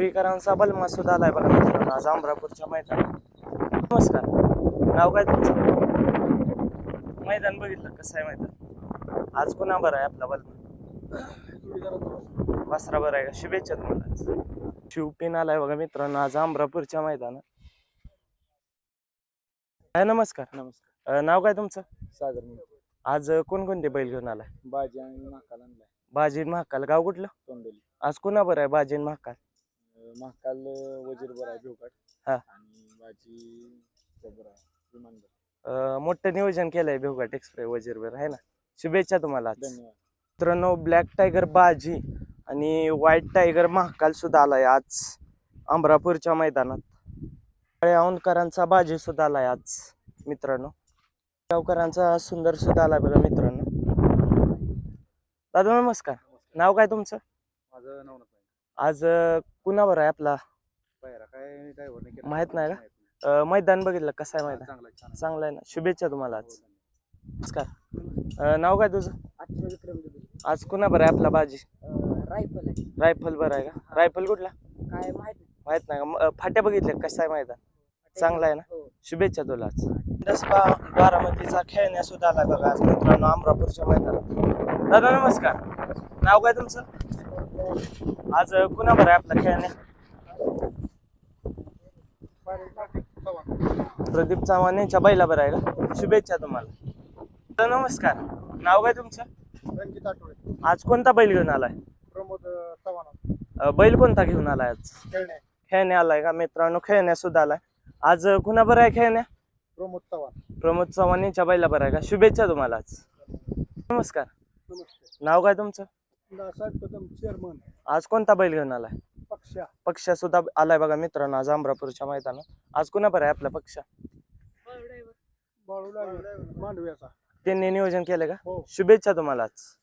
पुरीकरांचा बलमा सुद्धा आलाय बघा मित्रांनो आज अमरापूरच्या मैदानात. नमस्कार. नाव काय तुमचं? मैदान बघितलं कसं आहे मैदान? आज पुन्हा बरं आहे आपला बलमा. वासरा बरं आहे का? शुभेच्छा तुम्हाला. शिवपिन आलाय बघा मित्रांनो आज अमरापूरच्या मैदानात. काय नमस्कार. नमस्कार. नाव काय तुमचं? सागर आज कोणकोणते बैल घेऊन आलाय? बाजी आणि महाकाल आणलाय. बाजीन महाकाल. गाव कुठलं? तोंडोली. आज कुणा बरं आहे बाजीन महाकाल? महाकाल अं, वजीर बरं आहे भिवकाट हा. आणि बाजी जबर आहे अं, मोठं नियोजन केलंय भिवघाट एक्सप्रेस वजीरवर आहे ना? शुभेच्छा तुम्हाला. धन्यवाद. मित्रांनो ब्लॅक टायगर बाजी आणि व्हाईट टायगर महाकाल सुद्धा आलाय आज. अमरापूरच्या मैदानात. औंधकरांचा बाजी सुद्धा आलाय आज मित्रांनो. गावकरांचा सुंदर सुद्धा आलाय बघा मित्रांनो. दादा नमस्कार. नाव काय तुमचं? माझं नवनाथ नाही आज अं, कुणावर आहे आपला? पायरा काय ड्रायव्हर नाही माहीत नाही का? अं, मैदान बघितलं कसं आहे मैदान? चांगला छान चांगलं आहे. ना? शुभेच्छा तुम्हाला आज. नमस्कार. अं, नाव काय तुझं? आजचं विक्रम दुबे आज कुणा बरं आहे आपला बाजी? रायफल आहे. रायफल बरं आहे का? रायफल कुठला? काय माहीत नाही. माहीत नाही का? म- अं, फाट्या बघितल्या कसं आहे मैदान? चांगला आहे ना? हो. शुभेच्छा तुला आज. दसबा बारामतीचा खेळण्या सुद्धा आलाय बघा आज मित्रांनो अमरापूरच्या मैदानात. दादा नमस्कार. नाव काय तुमचं? आज कुणा बरं आहे आपला खेळण्या प्रदीप चव्हाण यांच्या बैला बरं आहे का? शुभेच्छा तुम्हाला. दादा नमस्कार. नाव काय तुमचं? रणजित आठवडे आज कोणता बैल घेऊन आलाय? प्रमोद चव्हाण. बैल कोणता घेऊन आलाय आज? खेळणे. खेळण्या आलाय का? मित्रांनो खेळण्या सुद्धा आलाय आज कुणा बरं आहे खेळण्या प्रमोद चव्हाण. प्रमोद चव्हाण यांच्या बैला बरं आहे का? शुभेच्छा तुम्हाला आज. नमस्कार. नाव काय तुमचं? दासाहेब कदम चेअरमन आज कोणता बैल घेऊन आलाय? पक्षा. पक्ष सुद्धा आलाय बघा मित्रांनो आज अमरापूरच्या मैदानात. आज कुणा बरं आहे आपला पक्ष? बाळूला मांडव्याचा. त्यांनी नियोजन केलं का? हो. शुभेच्छा तुम्हाला आज.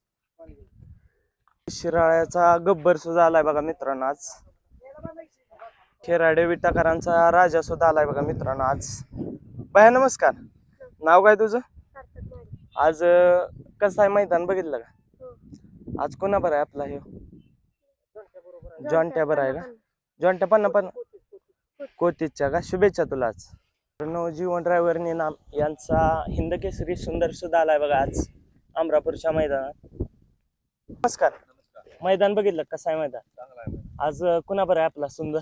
शिराळ्याचा गब्बर सुद्धा आलाय बघा मित्रांनो आज. खेराडे विटाकरांचा राजा सुद्धा आलाय बघा मित्रांनो आज. बाया नमस्कार. नाव काय तुझं? आज अं, कसं आहे मैदान बघितलं का? आज कोणा बरं आहे आपला हे? जॉन्ट्या बरं आहे का? जॉन्ट्या पण पण कोतीच्या का? शुभेच्छा तुला आज. मित्रांनो, जीवन ड्रायव्हरने नाम यांचा हिंद केसरी सुंदर सुद्धा आलाय बघा आज अमरापूरच्या मैदानात. नमस्कार. मैदान बघितलं कसं आहे मैदान? चांगला आहे आज कुणा बरं आहे आपला सुंदर?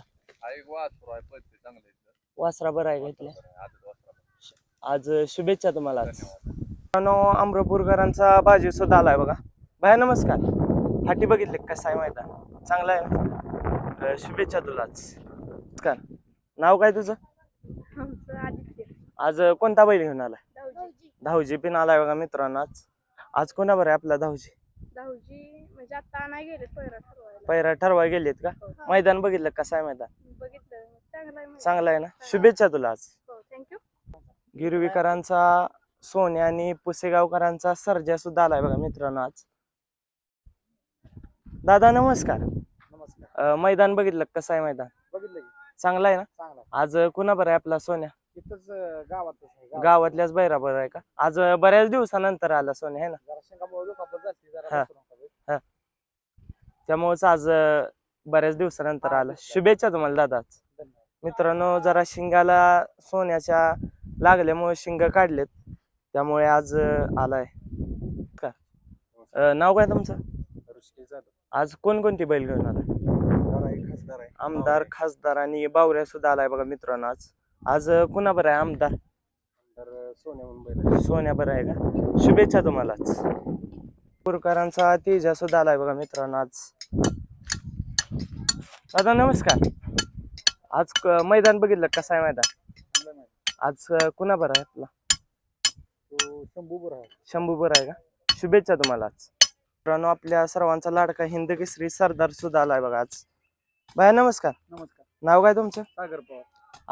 वासरा बरं आहे वासरा आज शुभेच्छा तुम्हाला आज. अमरापूरकरांचा बाजी सुद्धा आलाय बघा. बाया नमस्कार. फाटी बघितले कसं आहे मैदान? चांगला आहे शुभेच्छा तुला आज. नमस्कार. नाव काय तुझं? आमचं आदित्य. आज कोणता बैल घेऊन आलाय? दाऊजी धावजी पिन आलाय बघा मित्रांनो आज. आज कोणा बरं आहे आपला धावजी दाऊजी म्हणजे आता नाही गेले पहिला ठरवायला. पैरा ठरवाय गेलेत का? हो. मैदान बघितलं कसं आहे मैदान? बघितलं. चांगला आहे ना? शुभेच्छा तुला आज. हो थँक्यू गिरवीकरांचा सोने आणि पुसेगावकरांचा सर्जा सुद्धा आलाय बघा मित्रांनो आज. दादा नमस्कार. नमस्कार. अं, मैदान बघितलं कसं आहे मैदान? बघितलं की. चांगलं आहे ना? चांगला आज अं, कुणा बरं आहे आपला सोन्या? गावातच आहे गावात. गावातल्याच बैरा बरं आहे का? आज अं, बऱ्याच दिवसानंतर आला सोन्या आहे ना? जरा शेंगामुळे हा. बसून. त्यामुळेच आज अं, बऱ्याच दिवसानंतर आला. शुभेच्छा तुम्हाला दादा. धन्यवाद. मित्रांनो जरा शिंगाला सोन्याच्या लागल्यामुळे शिंग काढलेत. त्यामुळे आज अं, आलाय. का? अं, नाव काय तुमचं? आज कोणकोणती बैल घेऊन आलाय? आमदार खासदार आहे. आमदार खासदार आणि बावऱ्या सुद्धा आलाय बघा मित्रांनो आज. आज कुणा बरं आहे आमदार? तर सोन्या बरं आहे. का? शुभेच्छा तुम्हाला आज पुरकरांचा तेजा सुद्धा आलाय बघा मित्रांनो आज. दादा नमस्कार. आज क- मैदान बघितलं कसं आहे मैदान? आज कुणा बरं आहे आपला? शंभू बरं आहे. शंभू बरं आहे का? शुभेच्छा तुम्हाला आज मित्रांनो आपल्या सर्वांचा लाडका हिंद केसरी सरदार सुद्धा आलाय बघा आज. बाया नमस्कार. नमस्कार. नाव काय तुमचं? सागर पवार.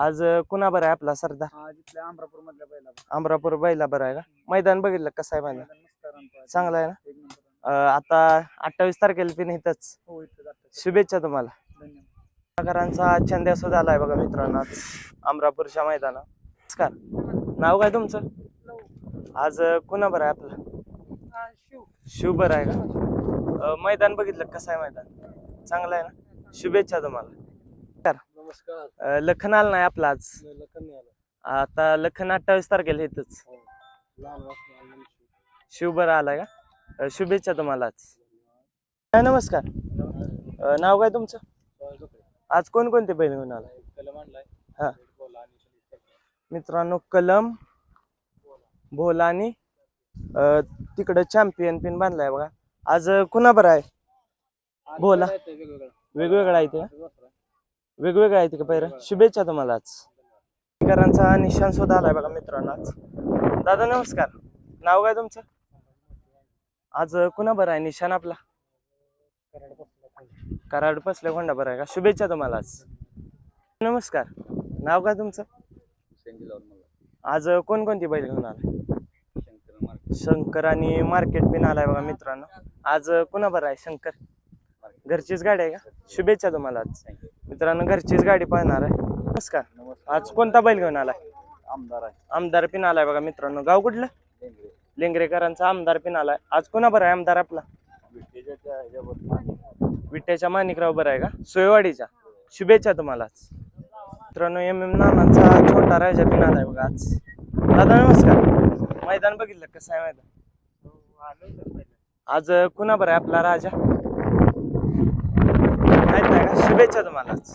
आज अं, कुणा बरं आहे आपला सरदार? जिथल्या अमरापूर मधल्या पहिला अमरापूर बैला बरं आहे का? मैदान बघितलं कसं आहे मैदान? चांगलं आहे ना? एक नंबर अं, आता अठ्ठावीस तारखेला पिन इथंच. हो इथं शुभेच्छा तुम्हाला. धन्यवाद. कलाकारांचा छंद्या सुद्धा आलाय बघा मित्रांनो आज. अमरापूरच्या मैदानात. नमस्कार. नाव काय तुमचं? आज अं, कुणा बरं आहे आपलं? शिव. शिव बरं आहे का? अं, मैदान बघितलं कसं आहे मैदान? चांगलं आहे ना? शुभेच्छा तुम्हाला. नमस्कार. अं, लखन आला नाही आपला आज? लखन नाही आला. आता लखन अठ्ठावीस तारखेला येतच. हो. शिव बरं आलाय का? अं, शुभेच्छा तुम्हाला आज. अं, नमस्कार. अं, नाव काय तुमचं? आज कोणकोणते बैल घेऊन आला कलम आणलाय. हा. बोला आणि सलीम करतो. मित्रांनो कलम भोला आणि तिकडं चॅम्पियन पिन बांधलाय बघा. आज कुणा बरं आहे? बोला. वेगवेगळं आहे ते. वेगवेगळं आहे ते का पहिलं शुभेच्छा तुम्हाला आज. करांचा निशाण सुद्धा आलाय बघा मित्रांनो आज. दादा नमस्कार. नाव काय तुमचं? आज कुणा बरं आहे? निशाण आपला? कराड पसल्या कोंडा बरं आहे का? शुभेच्छा तुम्हाला आज. नमस्कार. नाव काय तुमचं. आज कोणकोणती बैल घेऊन आलाय? शंकर आणि मार्केट पिन आलाय बघा मित्रांनो. आज कुणा बरं आहे शंकर? घरचीच गाडी आहे का? शुभेच्छा तुम्हाला आज. मित्रांनो घरचीच गाडी पाहणार आहे. नमस्कार. आज कोणता बैल घेऊन आलाय? आमदार आहे. आमदार पिन आलाय बघा मित्रांनो. गाव कुठलं? लेंगरे. लेंगरेकरांचा आमदार पिन आलाय. आज कोणा बरं आहे आमदार आपला? विट्याच्या माणिकराव बरं आहे का? सोयवाडीच्या. शुभेच्छा तुम्हाला मित्रांनो एम एम नानांचा छोटा राजा पिन आलाय बघा आज. दादा नमस्कार. मैदान बघितलं कसं आहे मैदान? आज कुणा बरं आहे आपला राजा? माहीत नाही का? शुभेच्छा तुम्हाला आज.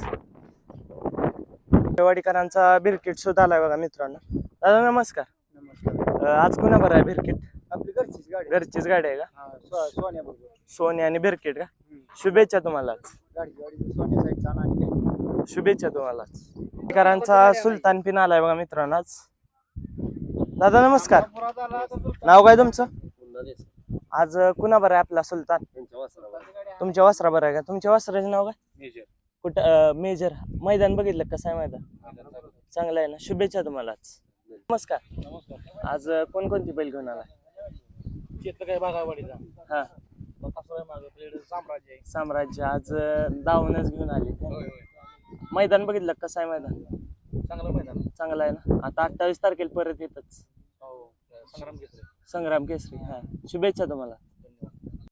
सोयवाडीकरांचा बिरकिट सुद्धा आलाय बघा मित्रांनो. दादा नमस्कार. नमस्कार. आज कुणा बरं आहे बिरकिट? आपली घरचीच गाडी घरचीच गाडी आहे का? हा, सोन्या बरोबर सोनी आणि बिरकिट का. शुभेच्छा तुम्हाला आज. गाडी गाडी सोन्या साईडचा आणि काय शुभेच्छा तुम्हाला आज. करांचा सुलतान पिन आलाय बघा मित्रांनो आज. दादा नमस्कार. आला नाव काय तुमचं. आज कुणा बरं आहे आपला सुलतान. तुमच्या वस्त्रा बरं आहे का? तुमच्या वस्त्राचे नाव काय? मेजर. कुठं मेजर. मैदान बघितलं कसं आहे मैदान. चांगलं आहे ना? शुभेच्छा तुम्हाला. नमस्कार. आज कोणकोणती बैल घेऊन बागावाडीचा. हा. साम्राज्य आज अं, दावणच घेऊन आले. मैदान बघितलं कसं आहे मैदान? चांगलं मैदान चांगलं आहे ना? आता अठ्ठावीस तारखेला परत येतच. हो संग्राम घेतले संग्राम केसरी हा. शुभेच्छा तुम्हाला.